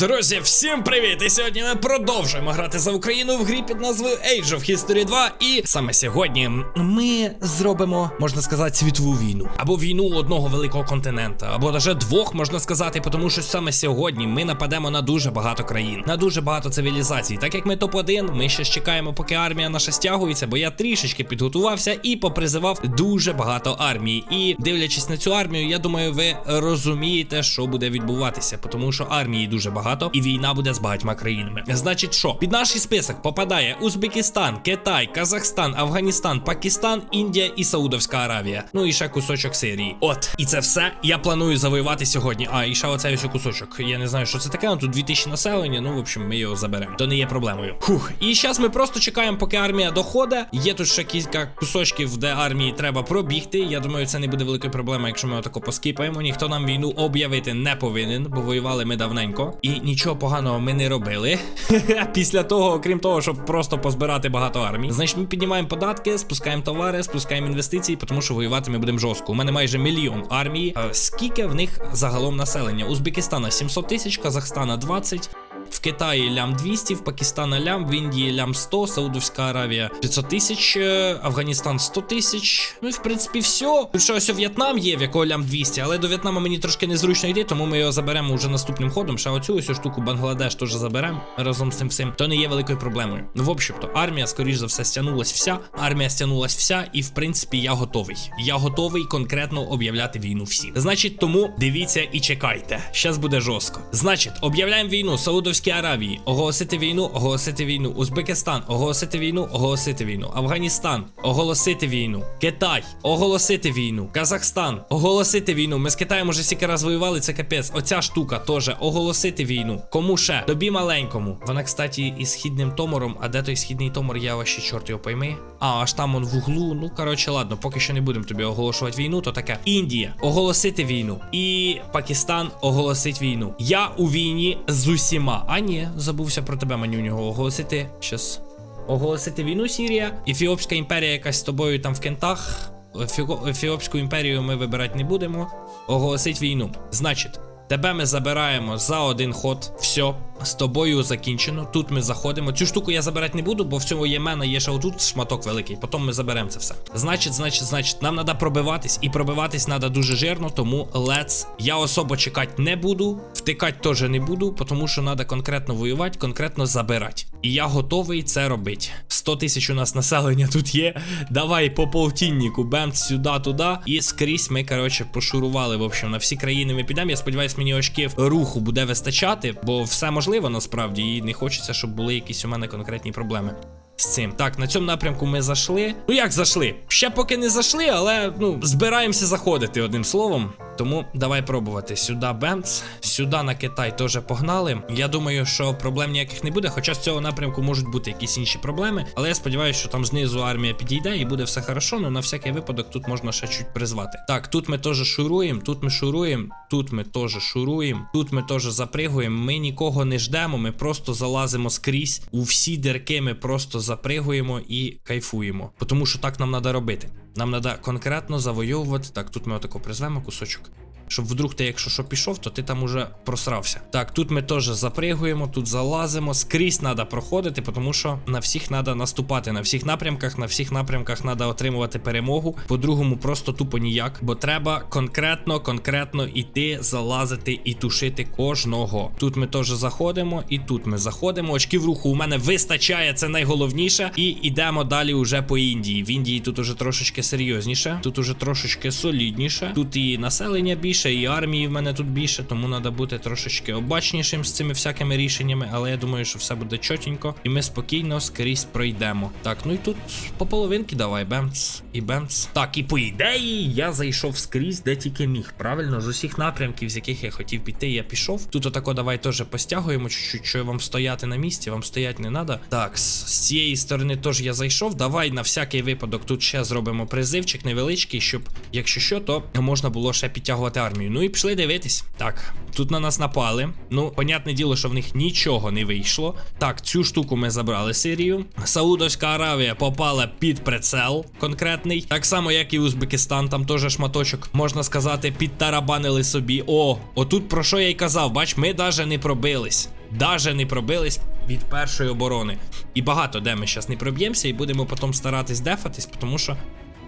Друзі, всім привіт! І сьогодні ми продовжуємо грати за Україну в грі під назвою Age of History 2. І саме сьогодні ми зробимо, можна сказати, світову війну. Або війну одного великого континента, або навіть двох, можна сказати, тому що саме сьогодні ми нападемо на дуже багато країн, на дуже багато цивілізацій. Так як ми топ-1, ми ще чекаємо, поки армія наша стягується, бо я трішечки підготувався і попризивав дуже багато армії. І дивлячись на цю армію, я думаю, ви розумієте, що буде відбуватися, тому що армії дуже багато, і війна буде з багатьма країнами. Значить, що під наш список попадає Узбекистан, Китай, Казахстан, Афганістан, Пакистан, Індія і Саудовська Аравія. Ну і ще кусочок Сирії. От, і це все я планую завоювати сьогодні. А, і ще оцей ось кусочок. Я не знаю, що це таке. ну, Тут 2000 населення. Ну, в общем, ми його заберемо. То не є проблемою. Фух. І зараз ми просто чекаємо, поки армія доходить. Є тут ще кілька кусочків, де армії треба пробігти. Я думаю, це не буде великою проблемою, якщо ми отако поскіпаємо. Ніхто нам війну об'явити не повинен, бо воювали ми давненько. І нічого поганого ми не робили. Після того, окрім того, щоб просто позбирати багато армій. Значить, ми піднімаємо податки, спускаємо товари, спускаємо інвестиції, тому що воювати ми будемо жорстко. У мене майже мільйон армії. Скільки в них загалом населення? Узбекистана 700 тисяч, Казахстана 20. В Китаї лям 200, в Пакистана лям, в Індії лям 100, Саудовська Аравія 500 тисяч, е, Афганістан 100 тисяч. Ну і в принципі все. Ще ось В'єтнам є, в якого лям 200, але до В'єтнама мені трошки незручно йти, тому ми його заберемо вже наступним ходом. Ще оцю ось штуку Бангладеш теж заберемо разом з цим всім. То не є великою проблемою. Ну, в общем-то, армія, скоріш за все, стягнулась вся. Армія стягнулась вся, і в принципі я готовий. Я готовий конкретно об'являти війну всім. Значить, тому дивіться і чекайте. Щас буде жорстко. Значить, об'являємо війну Саудовській Аравії, оголосити війну, оголосити війну, Узбекистан, оголосити війну, оголосити війну, Афганістан, оголосити війну, Китай, оголосити війну, Казахстан, оголосити війну. Ми з Китаєм уже стільки раз воювали, це капець. Оця штука теж оголосити війну. Кому ще? Тобі маленькому. Вона, кстати, із східним томором. А де той східний томор? Я вообще чорт його пойми. А, аж там он в углу. Ну, коротше, ладно, поки що не будемо тобі оголошувати війну, то таке. Індія оголосити війну. І Пакистан оголосить війну. Я у війні з усіма. А ні, забувся про тебе мені у нього оголосити. Щас. Оголосити війну Сірія. Ефіопська імперія якась з тобою там в кентах. Ефіо- Ефіопську імперію ми вибирати не будемо. Оголосить війну. Значить, тебе ми забираємо за один ход. Все. З тобою закінчено. Тут ми заходимо. Цю штуку я забирати не буду, бо в цьому Ємена є ще отут шматок великий. Потім ми заберемо це все. Значить, значить, значить, нам треба пробиватись, і пробиватись треба дуже жирно, тому let's. Я особо чекати не буду, втикати теж не буду, тому що треба конкретно воювати, конкретно забирати. І я готовий це робити. 100 тисяч у нас населення тут є. Давай по полтиннику, бем сюди, туди. І скрізь ми, коротше, пошурували. В общем, на всі країни ми підемо. Я сподіваюся, мені очків руху буде вистачати, бо все можливо насправді, і не хочеться, щоб були якісь у мене конкретні проблеми. З цим так, на цьому напрямку ми зайшли. Ну як зайшли? Ще поки не зайшли, але ну збираємося заходити одним словом. Тому давай пробувати. Сюди Бемц, сюди на Китай теж погнали. Я думаю, що проблем ніяких не буде. Хоча з цього напрямку можуть бути якісь інші проблеми. Але я сподіваюся, що там знизу армія підійде і буде все хорошо. Ну на всякий випадок тут можна ще чуть призвати. Так, тут ми теж шуруємо, тут ми шуруємо, тут ми теж шуруємо, тут ми теж запригуємо. Ми нікого не ждемо, ми просто залазимо скрізь. У всі дірки ми просто запригуємо і кайфуємо. Тому що так нам треба робити. Нам треба конкретно завойовувати. Так, тут ми отако призвемо кусочок. Щоб вдруг ти, якщо що пішов, то ти там уже просрався. Так, тут ми теж запригуємо, тут залазимо. Скрізь треба проходити, тому що на всіх треба наступати. На всіх напрямках, на всіх напрямках треба отримувати перемогу. По-другому, просто тупо ніяк. Бо треба конкретно, конкретно іти, залазити і тушити кожного. Тут ми теж заходимо, і тут ми заходимо. Очків руху у мене вистачає, це найголовніше. І йдемо далі уже по Індії. В Індії тут уже трошечки серйозніше, тут уже трошечки солідніше. Тут і населення більше, і армії в мене тут більше, тому треба бути трошечки обачнішим з цими всякими рішеннями. Але я думаю, що все буде чотенько, і ми спокійно скрізь пройдемо. Так, ну і тут по половинки давай, бемц і бемц. Так, і по ідеї я зайшов скрізь, де тільки міг. Правильно, з усіх напрямків, з яких я хотів піти, я пішов. Тут отако давай теж постягуємо чуть-чуть, що вам стояти на місці, вам стояти не треба. Так, з цієї сторони теж я зайшов. Давай на всякий випадок тут ще зробимо призивчик невеличкий, щоб, якщо що, то можна було ще підтягувати армію. Армію. Ну і пішли дивитись. Так, тут на нас напали. Ну, понятне діло, що в них нічого не вийшло. Так, цю штуку ми забрали Сирію. Саудовська Аравія попала під прицел конкретний. Так само, як і Узбекистан, там теж шматочок, можна сказати, підтарабанили собі. О, отут про що я й казав, бач, ми даже не пробились. Даже не пробились від першої оборони. І багато де ми зараз не проб'ємося, і будемо потім старатись дефатись, тому що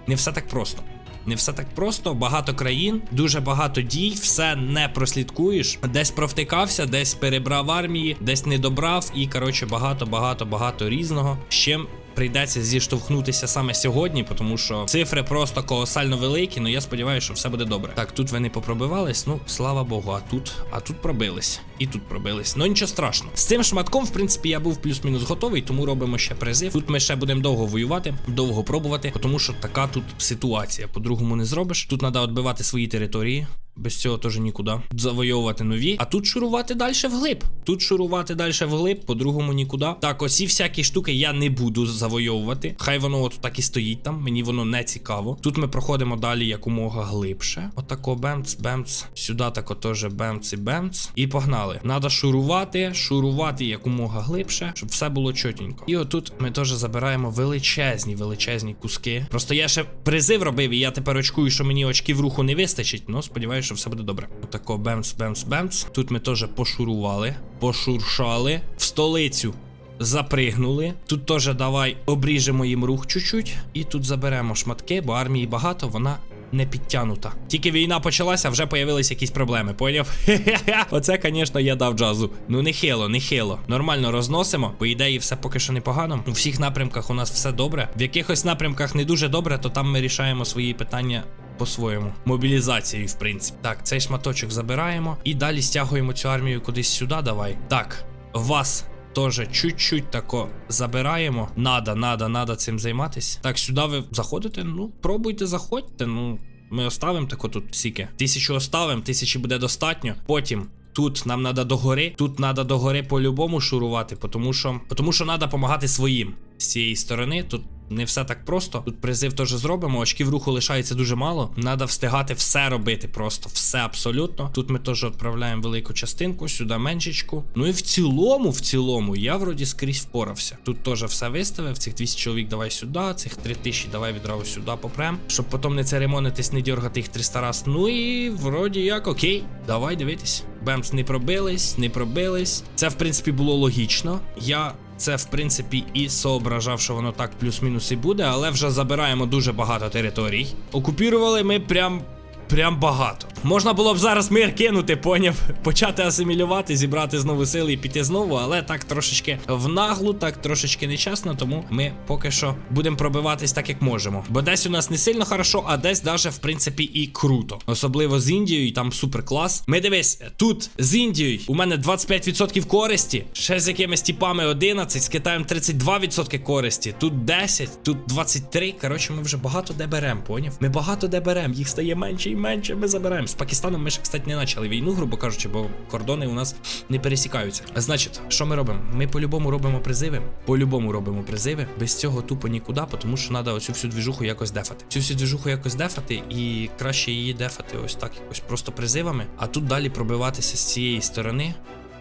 не все так просто. Не все так просто, багато країн, дуже багато дій, все не прослідкуєш. Десь провтикався, десь перебрав армії, десь не добрав, і коротше багато, багато, багато різного. З чим прийдеться зіштовхнутися саме сьогодні, тому що цифри просто колосально великі. Ну я сподіваюся, що все буде добре. Так, тут вони попробивались. Ну слава Богу, а тут, а тут пробились. І тут пробились. Ну нічого страшного. З цим шматком, в принципі, я був плюс-мінус готовий, тому робимо ще призив. Тут ми ще будемо довго воювати, довго пробувати, тому що така тут ситуація. По-другому не зробиш. Тут треба відбивати свої території. Без цього теж нікуди. Завойовувати нові. А тут шурувати далі вглиб. Тут шурувати далі вглиб, по-другому нікуди. Так, оці всякі штуки я не буду завойовувати. Хай воно от так і стоїть там. Мені воно не цікаво. Тут ми проходимо далі якомога глибше. Отако бемц, бемц. Сюди тако теж бемц і бемц. І погнали. Надо шурувати, шурувати якомога глибше, щоб все було чотенько. І отут ми теж забираємо величезні, величезні куски. Просто я ще призив робив, і я тепер очкую, що мені очків руху не вистачить. Ну, сподіваюся, що все буде добре. Отако бемц, бемц, бемц. Тут ми теж пошурували, пошуршали в столицю. Запригнули. Тут теж давай обріжемо їм рух чуть-чуть. І тут заберемо шматки, бо армії багато, вона не підтянута. Тільки війна почалася, вже появились якісь проблеми, поняв? Оце, звісно, я дав джазу. Ну не хило, не хило. Нормально розносимо. По ідеї, все поки що непогано. У всіх напрямках у нас все добре. В якихось напрямках не дуже добре, то там ми рішаємо свої питання. По-своєму, мобілізації, в принципі. Так, цей шматочок забираємо і далі стягуємо цю армію кудись сюди. Давай. Так, вас Тоже чуть-чуть тако забираємо. Надо, надо, надо цим займатись. Так, сюди ви заходите? Ну, пробуйте, заходьте. Ну, ми оставимо тако тут сіки. Тисячу оставимо, тисячі буде достатньо. Потім. Тут нам треба догори, тут треба догори по-любому шурувати, тому що тому що треба допомагати своїм з цієї сторони. Тут не все так просто. Тут призив теж зробимо. Очків руху лишається дуже мало. Треба встигати все робити, просто все абсолютно. Тут ми теж відправляємо велику частинку, сюди меншечку. Ну і в цілому, в цілому, я вроді скрізь впорався. Тут теж все виставив. Цих 200 чоловік давай сюди, цих 3000 давай відразу сюди попрем. Щоб потім не церемонитись, не дергати їх 300 раз. Ну і вроді як окей. Давай дивитись. Бемс не пробились, не пробились. Це, в принципі, було логічно. Я це, в принципі, і соображав, що воно так плюс-мінус і буде, але вже забираємо дуже багато територій. Окупірували ми прям. Прям багато. Можна було б зараз мир кинути, поняв, почати асимілювати, зібрати знову сили і піти знову, але так трошечки в наглу, так трошечки нечесно, тому ми поки що будемо пробиватись так, як можемо. Бо десь у нас не сильно хорошо, а десь даже, в принципі, і круто. Особливо з Індією, там супер клас. Ми дивись, тут з Індією у мене 25% користі, ще з якимись типами 11, з Китаєм 32% користі, тут 10, тут 23. Коротше, ми вже багато де беремо, поняв? Ми багато де беремо, їх стає менше і менше. Ми забираємо. З Пакистаном ми ще, кстати, не почали війну, грубо кажучи, бо кордони у нас не пересікаються. Значить, що ми робимо? Ми по-любому робимо призиви. По-любому робимо призиви. Без цього тупо нікуди, тому що треба оцю всю двіжуху якось дефати. Цю всю двіжуху якось дефати, і краще її дефати ось так, якось просто призивами. А тут далі пробиватися з цієї сторони,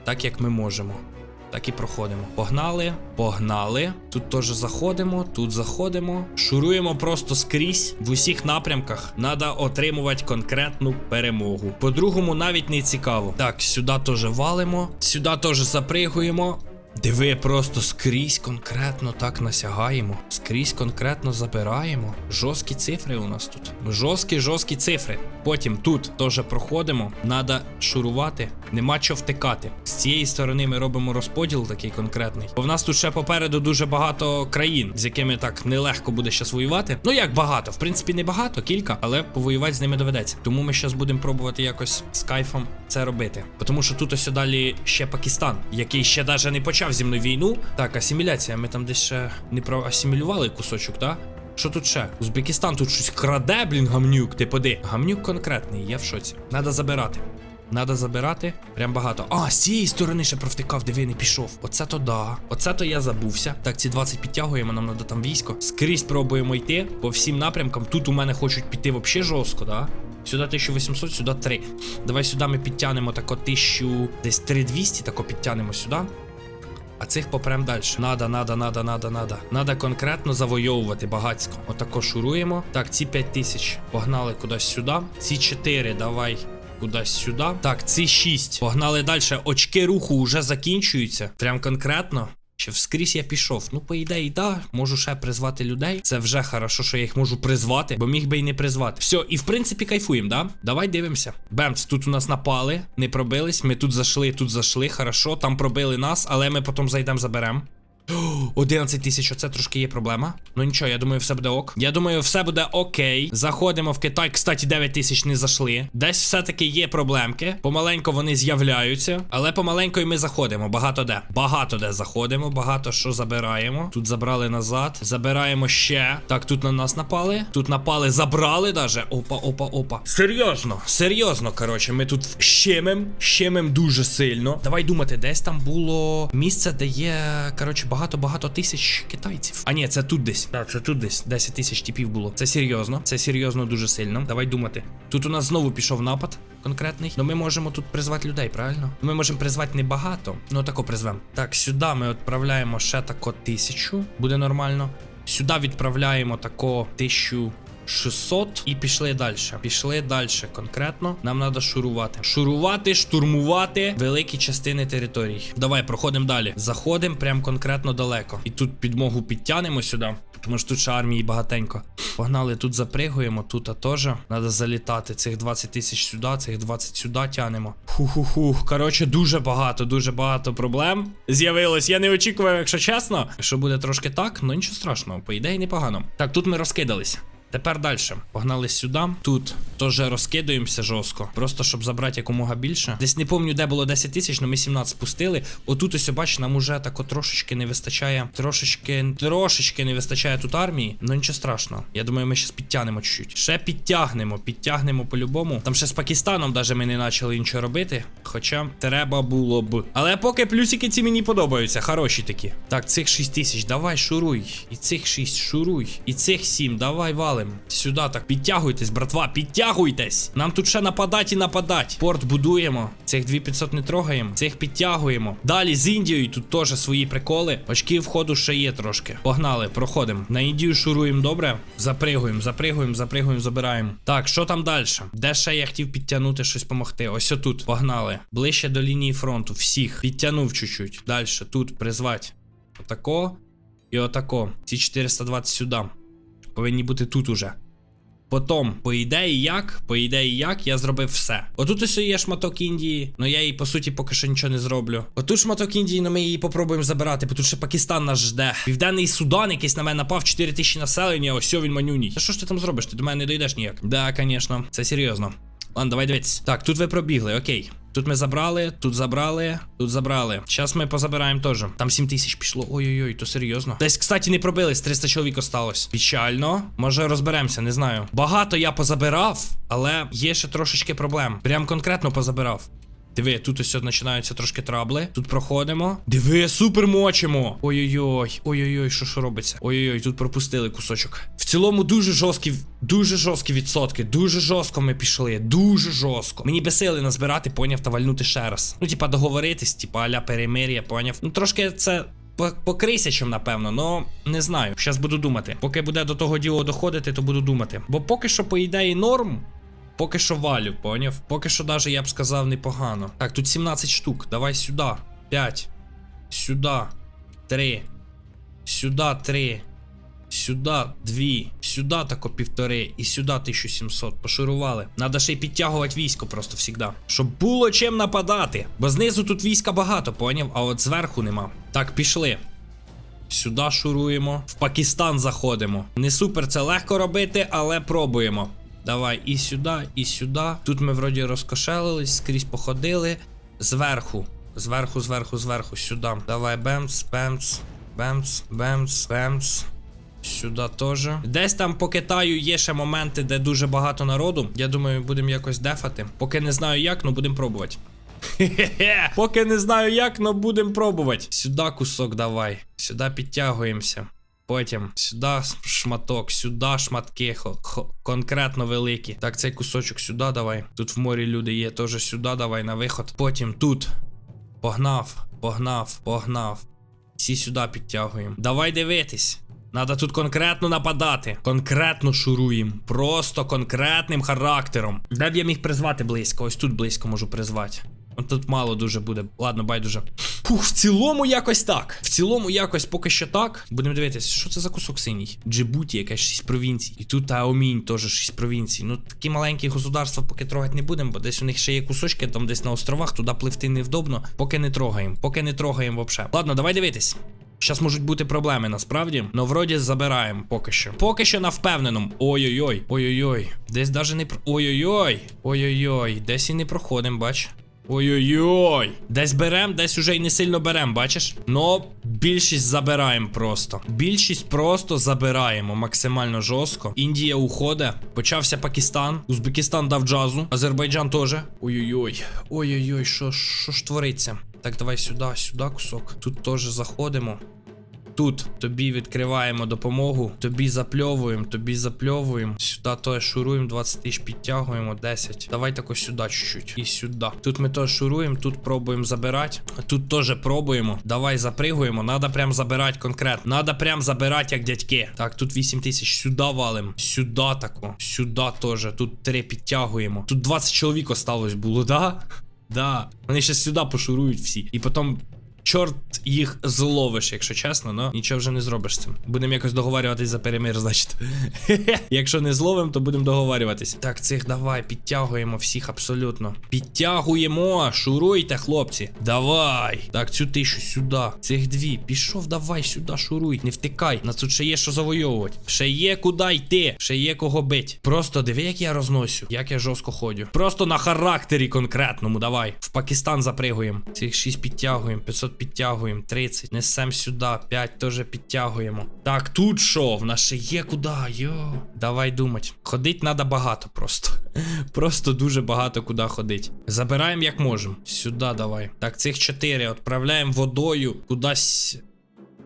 так як ми можемо. Так і проходимо. Погнали, погнали. Тут теж заходимо, тут заходимо. Шуруємо просто скрізь в усіх напрямках. Надо отримувати конкретну перемогу. По-другому навіть не цікаво. Так, сюди теж валимо, сюди теж запригуємо. Диви, просто скрізь конкретно так насягаємо. Скрізь конкретно забираємо. Жорсткі цифри у нас тут. Жорсткі, жорсткі цифри. Потім тут теж проходимо. Надо шурувати. Нема чого втикати. З цієї сторони ми робимо розподіл такий конкретний. Бо в нас тут ще попереду дуже багато країн, з якими так нелегко буде щас воювати. Ну як багато, в принципі, не багато, кілька, але повоювати з ними доведеться. Тому ми зараз будемо пробувати якось з кайфом це робити. Тому що тут ось далі ще Пакистан, який ще навіть не почав зі мною війну. Так, асиміляція. Ми там десь ще не проасимілювали кусочок, так? Що тут ще? Узбекистан тут щось краде, блін, гамнюк. Ти поди. Гамнюк конкретний, я в шоці. Надо забирати. Надо забирати прям багато. А, з цієї сторони ще провтикав, диви, не пішов. Оце то да. Оце то я забувся. Так, ці 20 підтягуємо, нам треба там військо. Скрізь пробуємо йти по всім напрямкам. Тут у мене хочуть піти взагалі жорстко, да? Сюди 1800, сюди 3. Давай сюди ми підтягнемо тако 1000, десь 3200, тако підтягнемо сюди. А цих попрем далі. Надо, надо, надо, надо, надо. Надо конкретно завойовувати багацько. Отако шуруємо. Так, ці 5000 погнали кудись сюди. Ці 4 давай кудись сюди. Так, ці 6. Погнали далі. Очки руху вже закінчуються. Прям конкретно. Чи вскрізь я пішов? Ну, по ідеї, да, можу ще призвати людей. Це вже хорошо, що я їх можу призвати, бо міг би і не призвати. Все, і в принципі кайфуємо, да? Давай дивимося. Бемц, тут у нас напали, не пробились. Ми тут зайшли, тут зайшли. Хорошо, там пробили нас, але ми потім зайдемо, заберемо. 11 тисяч, оце трошки є проблема. Ну нічого, я думаю, все буде ок. Я думаю, все буде окей. Заходимо в Китай. Кстати, 9 тисяч не зайшли. Десь все-таки є проблемки. Помаленько вони з'являються. Але помаленько і ми заходимо. Багато де. Багато де заходимо, багато що забираємо. Тут забрали назад. Забираємо ще. Так, тут на нас напали. Тут напали, забрали даже. Опа, опа, опа. Серйозно, серйозно, коротше, ми тут щемим, щемим дуже сильно. Давай думати, десь там було місце, де є, коротше, багато-багато тисяч китайців. А ні, це тут десь. Так, це тут десь 10 тисяч типів було. Це серйозно, це серйозно дуже сильно. Давай думати. Тут у нас знову пішов напад конкретний. Ну ми можемо тут призвати людей, правильно? Ми можемо призвати не багато, ну тако призвемо. Так, сюди ми відправляємо ще тако тисячу. Буде нормально. Сюди відправляємо тако тисячу. 600 і пішли далі. Пішли далі конкретно. Нам треба шурувати. Шурувати, штурмувати великі частини територій. Давай, проходимо далі. Заходимо прям конкретно далеко. І тут підмогу підтягнемо сюди. Тому що тут ще армії багатенько. Погнали, тут запригуємо, тут а теж. Треба залітати. Цих 20 тисяч сюди, цих 20 сюди тянемо. Ху-ху-ху. Коротше, дуже багато, дуже багато проблем. З'явилось. Я не очікував, якщо чесно. Якщо буде трошки так, ну нічого страшного. По ідеї, непогано. Так, тут ми розкидались. Тепер далі. Погнали сюди. Тут теж розкидуємося жорстко. Просто щоб забрати якомога більше. Десь не пам'ятаю, де було 10 тисяч, але ми 17 спустили. Отут ось бач, нам уже тако трошечки не вистачає. Трошечки, трошечки не вистачає тут армії. Ну нічого страшного. Я думаю, ми зараз підтягнемо чуть-чуть. Ще підтягнемо, підтягнемо по-любому. Там ще з Пакистаном даже ми не почали нічого робити. Хоча треба було б. Але поки плюсики ці мені подобаються. Хороші такі. Так, цих 6 тисяч, давай, шуруй. І цих 6, шуруй. І цих 7, давай валим. Сюди так. Підтягуйтесь, братва, підтягуйтесь. Нам тут ще нападать і нападать. Порт будуємо. Цих 2500 не трогаємо. Цих підтягуємо. Далі з Індією тут теж свої приколи. Очки входу ще є трошки. Погнали, проходимо. На Індію шуруємо добре. Запригуємо, запригуємо, запригуємо, забираємо. Так, що там далі? Де ще я хотів підтягнути щось помогти? Ось отут. Погнали. Ближче до лінії фронту. Всіх. Підтягнув чуть-чуть. Далі. Тут призвать. Отако. І отако. Ці 420 сюди. Повинні бути тут уже. Потім, по ідеї, як? По ідеї, як я зробив все. Отут ось є шматок Індії, але я їй по суті поки що нічого не зроблю. Отут шматок Індії, але ми її попробуємо забирати, бо тут ще Пакистан нас жде. Південний Судан якийсь на мене напав 4 тисячі населення, ось він манюній. Та що ж ти там зробиш? Ти до мене не дійдеш ніяк. Да, звісно, це серйозно. Ладно, давай дивитися. Так, тут ви пробігли, окей. Тут ми забрали, тут забрали, тут забрали. Зараз ми позабираємо теж. Там 7 тисяч пішло. Ой-ой-ой, то серйозно. Десь, кстати, не пробились, 300 чоловік осталось. Печально. Може розберемося, не знаю. Багато я позабирав, але є ще трошечки проблем. Прям конкретно позабирав. Диви, тут ось починаються трошки трабли. Тут проходимо. Диви, супер мочимо. Ой-ой-ой, ой-ой-ой, що що робиться? Ой-ой-ой, тут пропустили кусочок. В цілому дуже жорсткі, дуже жорсткі відсотки. Дуже жорстко ми пішли. Дуже жорстко. Мені би сили назбирати, поняв, та вальнути ще раз. Ну, типа, договоритись, типа аля перемир'я, поняв. Ну, трошки це. По, крисячам, напевно, но не знаю. Щас буду думати. Поки буде до того діло доходити, то буду думати. Бо поки що, по ідеї, норм. Поки що валю, поняв? Поки що даже я б сказав непогано. Так, тут 17 штук. Давай сюди. 5. Сюди. 3. Сюди 3. Сюди 2. Сюди тако півтори. І сюди 1700. Пошурували. Надо ще й підтягувати військо просто завжди. Щоб було чим нападати. Бо знизу тут війська багато, поняв? А от зверху нема. Так, пішли. Сюди шуруємо. В Пакистан заходимо. Не супер це легко робити, але пробуємо. Давай і сюди, і сюди. Тут ми вроді розкошелились, скрізь походили. Зверху. Зверху, зверху, зверху, сюди. Давай, бемц, бемц, бемц, бемц, бемц. Сюди теж. Десь там по Китаю є ще моменти, де дуже багато народу. Я думаю, будемо якось дефати. Поки не знаю як, ну будемо пробувати. Поки не знаю як, но будемо пробувати. Сюди кусок давай. Сюди підтягуємося. Потім сюди шматок, сюди шматки, хо- хо- конкретно великі. Так, цей кусочок сюди давай. Тут в морі люди є, теж сюди давай на виход. Потім тут. Погнав, погнав, погнав. Всі сюди підтягуємо. Давай дивитись. Надо тут конкретно нападати. Конкретно шуруємо. Просто конкретним характером. Де б я міг призвати близько? Ось тут близько можу призвати. Тут мало дуже буде. Ладно, байдуже. Фух, в цілому якось так. В цілому якось поки що так. Будемо дивитися, що це за кусок синій? Джибуті, якась 6 провінцій. І тут Аомінь теж 6 провінцій. Ну, такі маленькі государства поки трогати не будемо, бо десь у них ще є кусочки, там десь на островах, туди пливти невдобно. Поки не трогаємо. Поки не трогаємо взагалі. Ладно, давай дивитись. Щас можуть бути проблеми насправді, но вроді забираємо поки що. Поки що на впевненому. Ой-ой-ой, ой-ой-ой. Десь даже не про. Ой-ой-ой. Ой-ой-ой. Десь і не проходимо, бач. Ой-ой-ой. Десь берем, десь уже й не сильно берем, бачиш? Но більшість забираємо просто. Більшість просто забираємо максимально жорстко. Індія уходить. Почався Пакистан. Узбекистан дав джазу. Азербайджан теж. Ой-ой-ой. Ой-ой-ой, що ж твориться? Так, давай сюди, сюди кусок. Тут теж заходимо. Тут тобі відкриваємо допомогу, тобі запльовуємо, тобі запльовуємо. Сюди теж шуруємо, 20 тисяч підтягуємо, 10. Давай тако сюди чуть-чуть. І сюди. Тут ми теж шуруємо, тут пробуємо забирати. Тут теж пробуємо. Давай запригуємо. Надо прям забирати конкретно. Надо прям забирати, як дядьки. Так, тут 8 тисяч. Сюди валим. Сюди тако. Сюди теж. Тут 3 підтягуємо. Тут 20 чоловік осталось було, да? Да. Вони ще сюди пошурують всі. І потім Чорт їх зловиш, якщо чесно, но нічого вже не зробиш з цим. Будемо якось договарюватись за перемир, значить. якщо не зловим, то будемо договарюватись. Так, цих давай, підтягуємо всіх абсолютно. Підтягуємо, шуруйте, хлопці. Давай. Так, цю тишу сюди. Цих дві. Пішов, давай сюди, шуруй. Не втикай. На тут ще є що завойовувати. Ще є куди йти. Ще є кого бить. Просто диви, як я розносю. Як я жорстко ходю. Просто на характері конкретному. Давай. В Пакистан запригуємо. Цих 6 підтягуємо. 500 підтягуємо. 30. Несем сюди. 5 теж підтягуємо. Так, тут що? В нас ще є куди. Йо. Давай думать. Ходить треба багато просто. Просто дуже багато куди ходить. Забираємо як можемо. Сюди давай. Так, цих 4 відправляємо водою кудись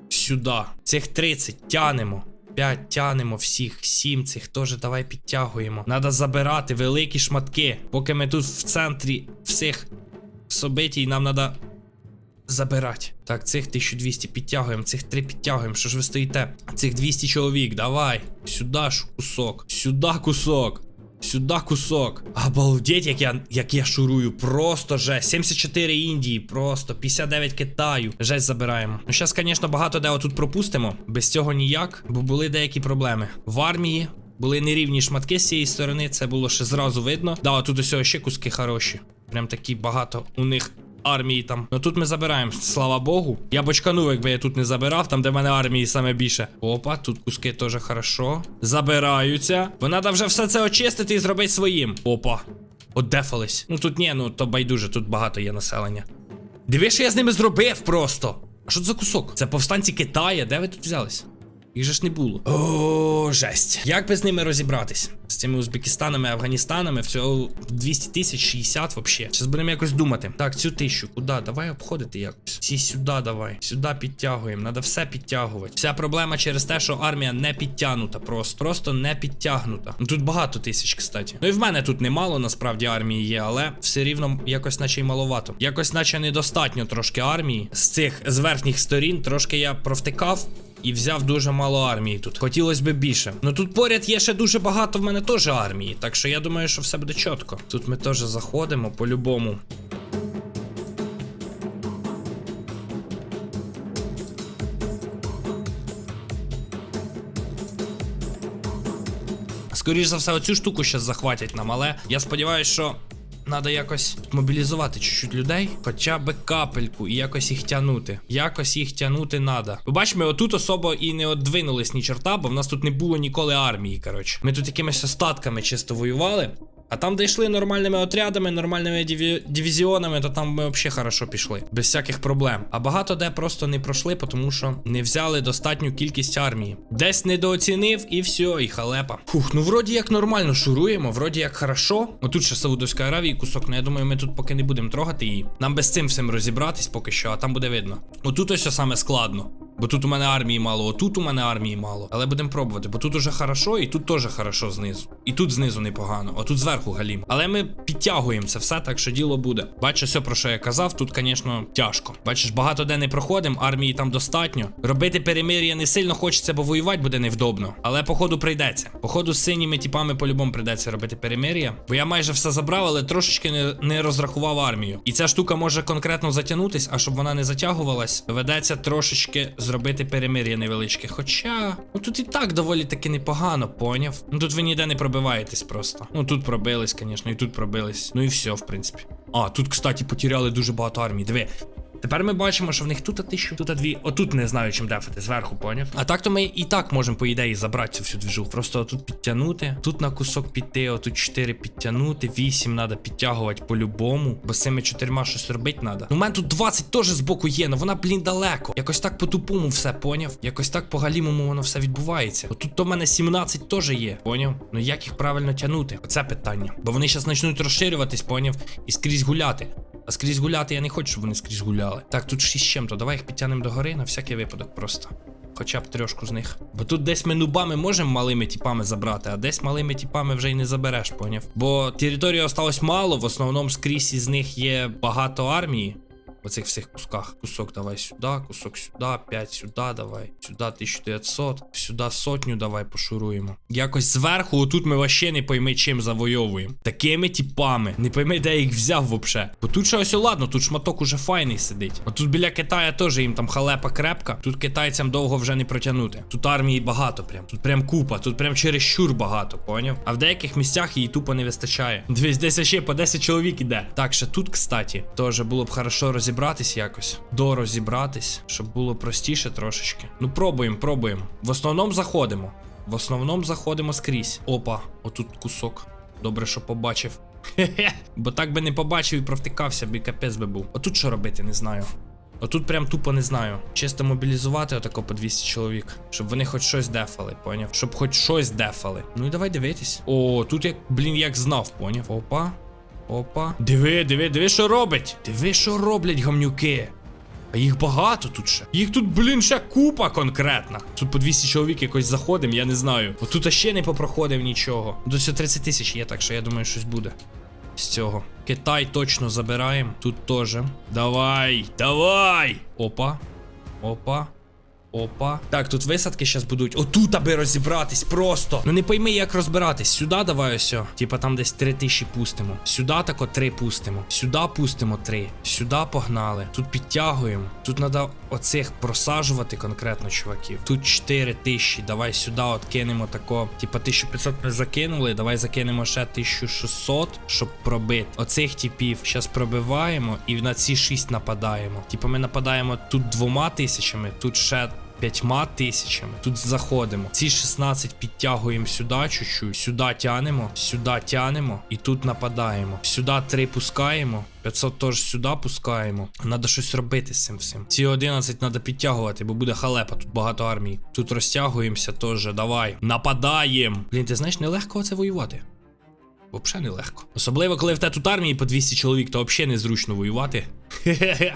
сюди. Цих 30 тянемо. 5 тянемо всіх, 7 цих теж давай підтягуємо. Надо забирати великі шматки. Поки ми тут в центрі всіх собитій, нам треба забирати. Так, цих 1200 підтягуємо, цих 3 підтягуємо. Що ж ви стоїте? Цих 200 чоловік, давай. Сюди ж кусок. Сюди кусок. Сюди кусок. Обалдеть, як я, як я шурую. Просто жесть. 74 Індії, просто 59 Китаю. Жесть забираємо. Ну, зараз, звісно, багато де отут пропустимо. Без цього ніяк, бо були деякі проблеми. В армії були нерівні шматки з цієї сторони, це було ще зразу видно. Да, тут усього ще куски хороші. Прям такі багато у них. Армії там. Ну тут ми забираємо, слава Богу. Я бочканув, якби я тут не забирав, там де в мене армії саме більше. Опа, тут куски теж хорошо. Забираються. Бо треба вже все це очистити і зробити своїм. Опа. Одефались. Ну тут ні, ну то байдуже, тут багато є населення. Диви, що я з ними зробив просто. А що це за кусок? Це повстанці Китая. Де ви тут взялись? Їх же ж не було. О, жесть. Як би з ними розібратись? З цими Узбекистанами, Афганістанами, всього 200 тисяч 60 вообще. Зараз будемо якось думати. Так, цю тисячу, куди? Давай обходити якось. Всі сюди давай. Сюди підтягуємо. Надо все підтягувати. Вся проблема через те, що армія не підтягнута. Просто Просто не підтягнута. Ну тут багато тисяч, кстати. Ну і в мене тут немало насправді армії є, але все рівно якось наче й маловато. Якось наче недостатньо трошки армії. З цих з верхніх сторін трошки я провтикав. І взяв дуже мало армії тут. Хотілося б більше. Ну тут поряд є ще дуже багато в мене теж армії. Так що я думаю, що все буде чітко. Тут ми теж заходимо по-любому. Скоріше за все, оцю штуку зараз захватять нам, але я сподіваюся, що Надо якось мобілізувати чуть-чуть людей, хоча би капельку, і якось їх тягнути. Якось їх тягнути надо. Ви бачимо, отут особо і не одвинулись ні чорта, бо в нас тут не було ніколи армії. Коротше, ми тут якимись остатками чисто воювали. А там, де йшли нормальними отрядами, нормальними диві... дивізіонами, то там ми взагалі хорошо пішли. Без всяких проблем. А багато де просто не пройшли, тому що не взяли достатню кількість армії. Десь недооцінив і все, і халепа. Фух, ну вроді як нормально шуруємо, вроді як хорошо. Отут ще Саудовська Аравія кусок, ну я думаю, ми тут поки не будемо трогати її. Нам без цим всім розібратись поки що, а там буде видно. Отут ось саме складно. Бо тут у мене армії мало, отут у мене армії мало. Але будемо пробувати, бо тут уже хорошо, і тут теж хорошо знизу. І тут знизу непогано, а тут зверху галім. Але ми підтягуємо це все, так що діло буде. Бачиш, все про що я казав, тут, звісно, тяжко. Бачиш, багато де не проходимо, армії там достатньо. Робити перемир'я не сильно хочеться, бо воювати буде невдобно. Але походу прийдеться. Походу, з синіми типами по-любому прийдеться робити перемир'я. Бо я майже все забрав, але трошечки не, не розрахував армію. І ця штука може конкретно затягнутись, а щоб вона не затягувалась, доведеться трошечки зробити перемир'я невеличке. Хоча, ну тут і так доволі таки непогано, поняв. Ну тут ви ніде не пробиваєтесь просто. Ну тут пробились, звісно, і тут пробились. Ну і все, в принципі. А, тут, кстати, потеряли дуже багато армій. Диви. Тепер ми бачимо, що в них тут тисячу, тут дві. Отут не знаю, чим дефати, зверху, поняв. А так то ми і так можемо, по ідеї, забрати цю всю двіжуху. Просто тут підтягнути, тут на кусок піти, отут 4 підтягнути, 8 треба підтягувати по-любому. Бо з цими чотирма щось робити треба. Ну, у мене тут 20 теж з боку є, але вона, блін, далеко. Якось так по-тупому все, поняв? Якось так по галімому воно все відбувається. Отут то в мене 17 теж є, поняв? Ну як їх правильно тягнути? Оце питання. Бо вони зараз почнуть розширюватись, поняв? І скрізь гуляти. А скрізь гуляти я не хочу, щоб вони скрізь гуляли. Так, тут 6 з чим-то. Давай їх підтягнемо до гори на всякий випадок просто. Хоча б трьошку з них. Бо тут десь ми нубами можемо малими тіпами забрати, а десь малими тіпами вже й не забереш, поняв? Бо території осталось мало, в основному скрізь із них є багато армії. В оцих всіх кусках. Кусок давай сюди, кусок сюди, 5 сюди давай, сюди 1900, сюди сотню давай пошуруємо. Якось зверху, отут ми вообще не пойми чим завойовуємо. Такими типами. Не пойми, де я їх взяв вообще. Бо тут ще ось ладно, тут шматок уже файний сидить. А тут біля Китая теж їм там халепа крепка. Тут китайцям довго вже не протягнути. Тут армії багато прям. Тут прям купа, тут прям через щур багато, поняв? А в деяких місцях її тупо не вистачає. Дивись, десь ще по 10 чоловік іде. Так, ще тут, кстати, теж було б хорошо розібратись якось. До розібратись, щоб було простіше трошечки. Ну, пробуємо, пробуємо. В основному заходимо. В основному заходимо скрізь. Опа, отут кусок. Добре, що побачив. Хе-хе. Бо так би не побачив і провтикався, б і капець би був. Отут що робити, не знаю. Отут прям тупо не знаю. Чисто мобілізувати отако по 200 чоловік, щоб вони хоч щось дефали, поняв? Щоб хоч щось дефали. Ну і давай дивитись. О, тут як, блін, як знав, поняв. Опа. Опа. Диви, диви, диви, що робить. Диви, що роблять гамнюки. А їх багато тут ще. Їх тут, блін, ще купа конкретна. Тут по 200 чоловік якось заходимо, я не знаю. От тут ще не попроходив нічого. До цього 30 тисяч є, так що я думаю, щось буде. З цього. Китай точно забираємо. Тут теж. Давай, давай! Опа. Опа. Опа. Так, тут висадки зараз будуть. Отут, аби розібратись просто. Ну не пойми, як розбиратись. Сюди давай ось. Типа там десь 3 тисячі пустимо. Сюди тако 3 пустимо. Сюди пустимо 3. Сюди погнали. Тут підтягуємо. Тут треба оцих просаджувати конкретно, чуваків. Тут 4 тисячі. Давай сюди от кинемо тако. Типа 1500 ми закинули. Давай закинемо ще 1600, щоб пробити. Оцих типів зараз пробиваємо і на ці 6 нападаємо. Типа ми нападаємо тут двома тисячами, тут ще. П'ятьма тисячами. Тут заходимо. Ці 16 підтягуємо сюди чуть-чуть. Сюди тянемо, сюди тянемо і тут нападаємо. Сюди 3 пускаємо. 500 теж сюди пускаємо. Надо щось робити з цим всім. Ці 11 треба підтягувати, бо буде халепа, тут багато армій. Тут розтягуємося теж. Давай. Нападаємо. Блін, ти знаєш, нелегко це воювати. Взагалі не легко. Особливо, коли в тебе тут армії по 200 чоловік, то взагалі незручно воювати. Хе-хе-хе.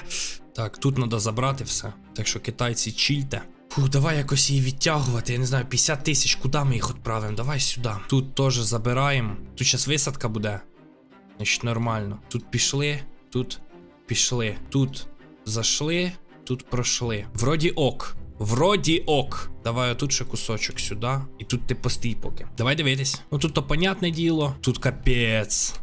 Так, тут треба забрати все. Так що китайці чільте. Фух, давай якось її відтягувати. Я не знаю, 50 тисяч, куди ми їх відправимо? Давай сюди. Тут теж забираємо. Тут зараз висадка буде. Значить, нормально. Тут пішли, тут пішли. Тут зайшли, тут пройшли. Вроді ок. Вроді ок. Давай отут ще кусочок сюди. І тут ти постій поки. Давай дивитись. Ну тут то понятне діло. Тут капець.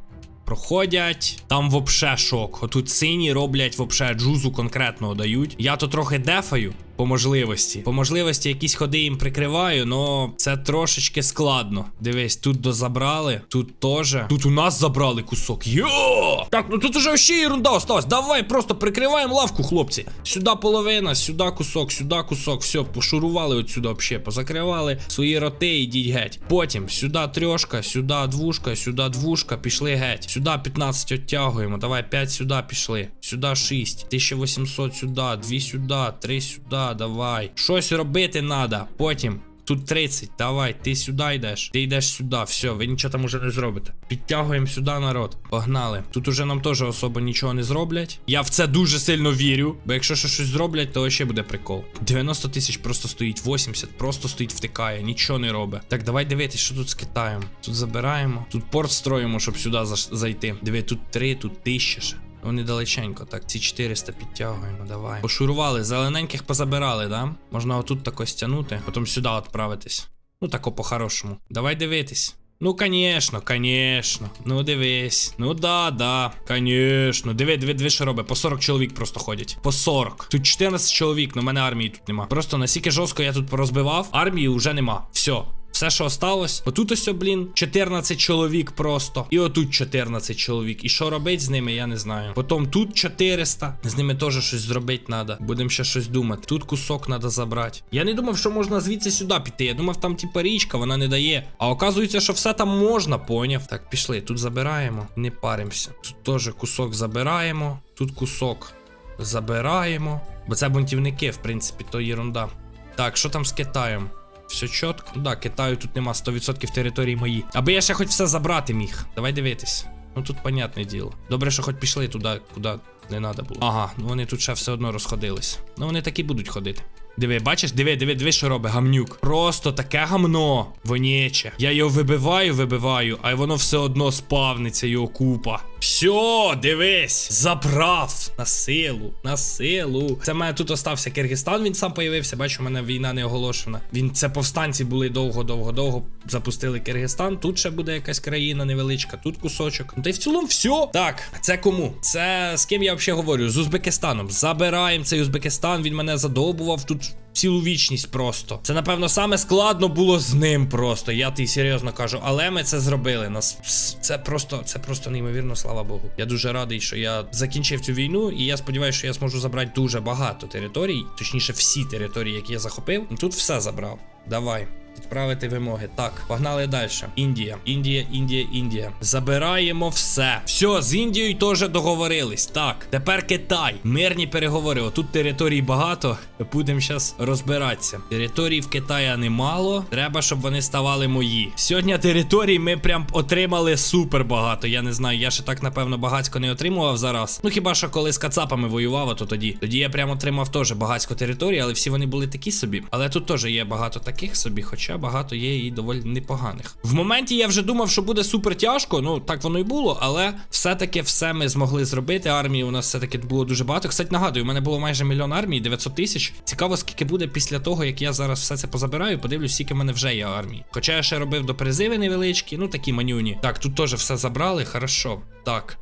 Проходять, там вообще шок. Отут сині роблять вообще джузу конкретного дають. Я то трохи дефаю по можливості. По можливості якісь ходи їм прикриваю, но це трошечки складно. Дивись, тут дозабрали, тут теж. Тут у нас забрали кусок. Йо! Так, ну тут уже ще ерунда осталась. Давай просто прикриваємо лавку, хлопці. Сюди половина, сюди кусок, сюди кусок. Все, пошурували отсюди взагалі, позакривали свої роти, ідіть геть. Потім сюди трьошка, сюди двушка, сюди двушка, пішли геть. Сюди 15 оттягуємо. Давай 5 сюди пішли. Сюди 6. 1800 сюди, 2 сюди, 3 сюди, давай. Щось робити треба. Потім Тут 30, давай, ти сюди йдеш. Ти йдеш сюди, все, ви нічого там уже не зробите. Підтягуємо сюди народ. Погнали. Тут уже нам теж особо нічого не зроблять. Я в це дуже сильно вірю. Бо якщо ще щось зроблять, то ще буде прикол. 90 тисяч просто стоїть, 80, просто стоїть, втикає, нічого не робить. Так, давай дивитись, що тут з Китаєм. Тут забираємо. Тут порт строїмо, щоб сюди зайти. Диви, тут 3, тут 1000 ще. Вони далеченько, так, ці 400 підтягуємо, давай. Пошурували, зелененьких позабирали, да? Можна отут тако стягнути, потім сюди відправитись. Ну тако по-хорошому. Давай дивитись. Ну, конечно, конечно. Ну дивись. Ну да, да. Конечно. Диви, диви, диви, що робить. По 40 чоловік просто ходять. По 40. Тут 14 чоловік, але в мене армії тут нема. Просто настільки жорстко я тут порозбивав, армії вже нема. Все. Все, що осталось. Отут ось, блін, 14 чоловік просто. І отут 14 чоловік. І що робить з ними, я не знаю. Потім тут 400. З ними теж щось зробити треба. Будемо ще щось думати. Тут кусок треба забрати. Я не думав, що можна звідси сюди піти. Я думав, там типа річка, вона не дає. А оказується, що все там можна, поняв. Так, пішли. Тут забираємо. Не паримося. Тут теж кусок забираємо. Тут кусок забираємо. Бо це бунтівники, в принципі, то єрунда. Так, що там з Китаєм? Все чітко. Ну да, Китаю тут нема 100% території мої. Аби я ще хоч все забрати міг. Давай дивитись. Ну тут понятне діло. Добре, що хоч пішли туди, куди не треба було. Ага, ну вони тут ще все одно розходились. Ну вони так і будуть ходити. Диви, бачиш, диви, диви, диви, що робить гамнюк. Просто таке гамно вонєче. Я його вибиваю, вибиваю, а воно все одно спавниться його купа. Все, дивись, забрав на силу, на силу. Це в мене тут остався Киргизстан, він сам появився. Бачу, у мене війна не оголошена. Він це повстанці були довго, довго, довго. Запустили Киргизстан. Тут ще буде якась країна невеличка, тут кусочок. Ну та й в цілому все. Так, це кому? Це з ким я взагалі говорю? З Узбекистаном. Забираємо цей Узбекистан. Він мене задовбував тут. Цілу вічність просто. Це, напевно, саме складно було з ним просто. Я тобі серйозно кажу, але ми це зробили. Нас це просто, це просто неймовірно, слава Богу. Я дуже радий, що я закінчив цю війну, і я сподіваюся, що я зможу забрати дуже багато територій, точніше, всі території, які я захопив. Тут все забрав. Давай. Відправити вимоги. Так, погнали далі. Індія, Індія, Індія, Індія. Забираємо все. Все, з Індією теж договорились. Так, тепер Китай. Мирні переговори. Отут територій багато. Будемо зараз розбиратися. Територій в Китаї немало. Треба, щоб вони ставали мої. Сьогодні територій ми прям отримали супер багато. Я не знаю, я ще так напевно багацько не отримував зараз. Ну хіба що коли з кацапами воював, то тоді. Тоді я прям отримав теж багацько територій, але всі вони були такі собі. Але тут теж є багато таких собі, хоча багато є і доволі непоганих. В моменті я вже думав, що буде супер тяжко. Ну так воно й було, але все-таки все ми змогли зробити. Армії у нас все-таки було дуже багато. Кстати, нагадую, у мене було майже мільйон армій, 900 тисяч. Цікаво, скільки буде після того, як я зараз все це позабираю. Подивлюсь, скільки в мене вже є армії. Хоча я ще робив до призиви невеличкі, ну такі манюні. Так, тут теж все забрали, хорошо. Так.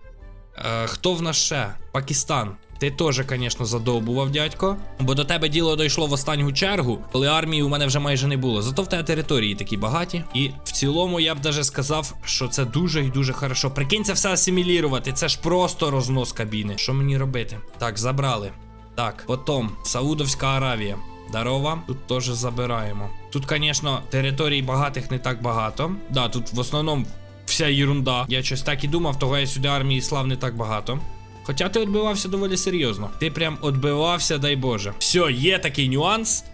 Е, хто в нас ще? Пакистан. Ти теж, звісно, задовбував, дядько. Бо до тебе діло дійшло в останню чергу, коли армії у мене вже майже не було. Зато в тебе території такі багаті. І в цілому я б даже сказав, що це дуже і дуже хорошо. Прикинь це все асимілірувати. Це ж просто рознос кабіни. Що мені робити? Так, забрали. Так, потім Саудовська Аравія. Дарова, тут теж забираємо. Тут, звісно, територій багатих не так багато. Да, тут в основному вся ерунда. Я щось так і думав, того я сюди армії слав не так багато. Хоча ти відбивався доволі серйозно. Ти прям відбивався, дай Боже. Все, є такий нюанс.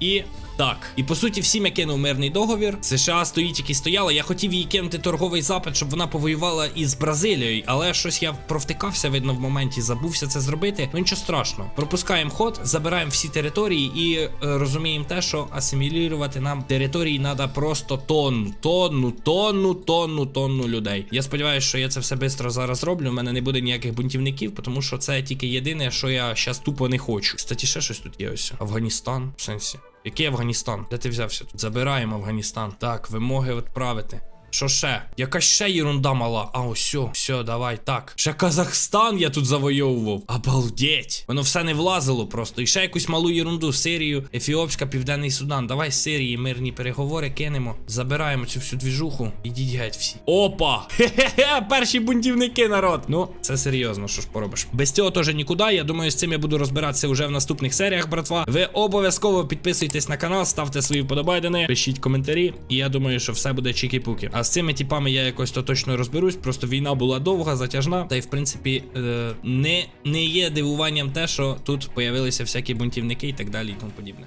І так. І по суті, всім я кинув мирний договір. США стоїть, який стояла. Я хотів їй кинути торговий запит, щоб вона повоювала із Бразилією. Але щось я провтикався, видно, в моменті забувся це зробити. Ну нічого страшного. Пропускаємо ход, забираємо всі території і е, розуміємо те, що асимілірувати нам території треба просто тонну, тонну, тонну, тонну, тонну людей. Я сподіваюся, що я це все швидко зараз зроблю. У мене не буде ніяких бунтівників, тому що це тільки єдине, що я зараз тупо не хочу. Кстати, ще щось тут є ось. Афганістан, в сенсі. Який Афганістан? Де ти взявся? Забираємо Афганістан. Так, вимоги відправити. Що ще? Якась ще єрунда мала. А ось, все, все, давай, так. Ще Казахстан я тут завойовував. Обалдеть. Воно все не влазило просто. І ще якусь малу єрунду. Сирію, Ефіопська, Південний Судан. Давай з Сирії, мирні переговори кинемо. Забираємо цю всю двіжуху. Ідіть геть всі. Опа! Хе-хе-хе, перші бунтівники, народ. Ну, це серйозно, що ж поробиш. Без цього теж нікуди. Я думаю, з цим я буду розбиратися вже в наступних серіях, братва. Ви обов'язково підписуйтесь на канал, ставте свої вподобайдени, пишіть коментарі. І я думаю, що все буде чікі-пуки. А з цими типами я якось то точно розберусь. Просто війна була довга, затяжна. Та й в принципі е, не, не є дивуванням те, що тут появилися всякі бунтівники і так далі, і тому подібне.